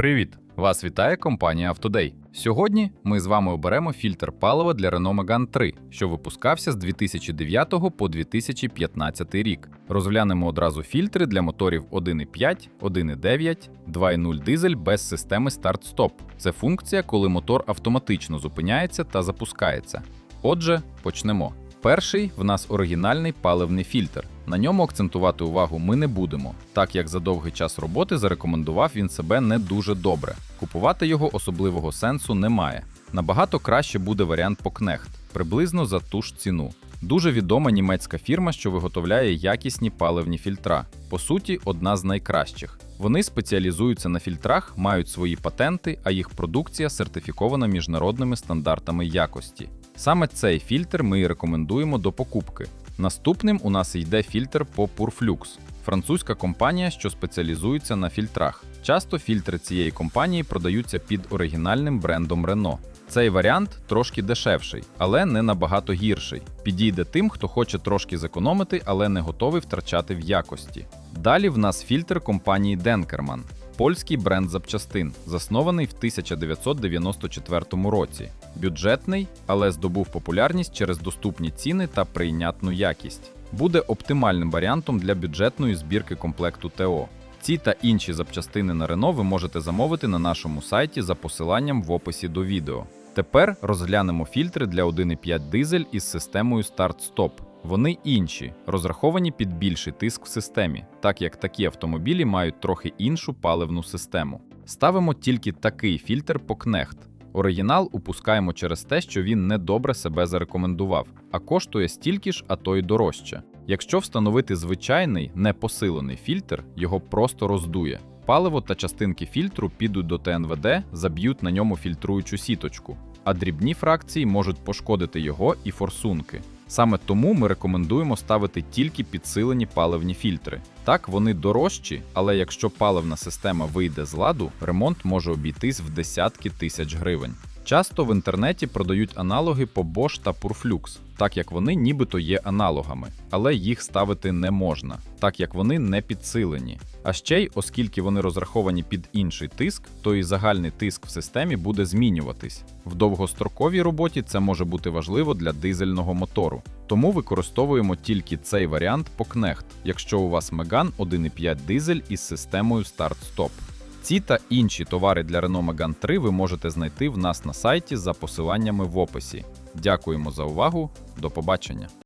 Привіт! Вас вітає компанія Автодей. Сьогодні ми з вами оберемо фільтр палива для Renault Megane 3, що випускався з 2009 по 2015 рік. Розглянемо одразу фільтри для моторів 1.5, 1.9, 2.0 дизель без системи старт-стоп. Це функція, коли мотор автоматично зупиняється та запускається. Отже, почнемо. Перший в нас оригінальний паливний фільтр. На ньому акцентувати увагу ми не будемо, так як за довгий час роботи зарекомендував він себе не дуже добре. Купувати його особливого сенсу немає. Набагато краще буде варіант Покнехт, приблизно за ту ж ціну. Дуже відома німецька фірма, що виготовляє якісні паливні фільтра. По суті, одна з найкращих. Вони спеціалізуються на фільтрах, мають свої патенти, а їх продукція сертифікована міжнародними стандартами якості. Саме цей фільтр ми і рекомендуємо до покупки. Наступним у нас йде фільтр по Purflux, французька компанія, що спеціалізується на фільтрах. Часто фільтри цієї компанії продаються під оригінальним брендом Renault. Цей варіант трошки дешевший, але не набагато гірший. Підійде тим, хто хоче трошки зекономити, але не готовий втрачати в якості. Далі в нас фільтр компанії Денкерман, польський бренд запчастин, заснований в 1994 році. Бюджетний, але здобув популярність через доступні ціни та прийнятну якість. Буде оптимальним варіантом для бюджетної збірки комплекту ТО. Ці та інші запчастини на Renault ви можете замовити на нашому сайті за посиланням в описі до відео. Тепер розглянемо фільтри для 1.5 дизель із системою старт-стоп. Вони інші, розраховані під більший тиск в системі, так як такі автомобілі мають трохи іншу паливну систему. Ставимо тільки такий фільтр по Knecht. Оригінал упускаємо через те, що він недобре себе зарекомендував, а коштує стільки ж, а то й дорожче. Якщо встановити звичайний непосилений фільтр, його просто роздує. Паливо та частинки фільтру підуть до ТНВД, заб'ють на ньому фільтруючу сіточку, а дрібні фракції можуть пошкодити його і форсунки. Саме тому ми рекомендуємо ставити тільки підсилені паливні фільтри. Так, вони дорожчі, але якщо паливна система вийде з ладу, ремонт може обійтись в десятки тисяч гривень. Часто в інтернеті продають аналоги по Bosch та Purflux, так як вони нібито є аналогами, але їх ставити не можна, так як вони не підсилені. А ще й, оскільки вони розраховані під інший тиск, то і загальний тиск в системі буде змінюватись. В довгостроковій роботі це може бути важливо для дизельного мотору. Тому використовуємо тільки цей варіант по Knecht, якщо у вас Megane 1.5 дизель із системою старт-стоп. Ці та інші товари для Renault Megane 3 ви можете знайти в нас на сайті за посиланнями в описі. Дякуємо за увагу, до побачення!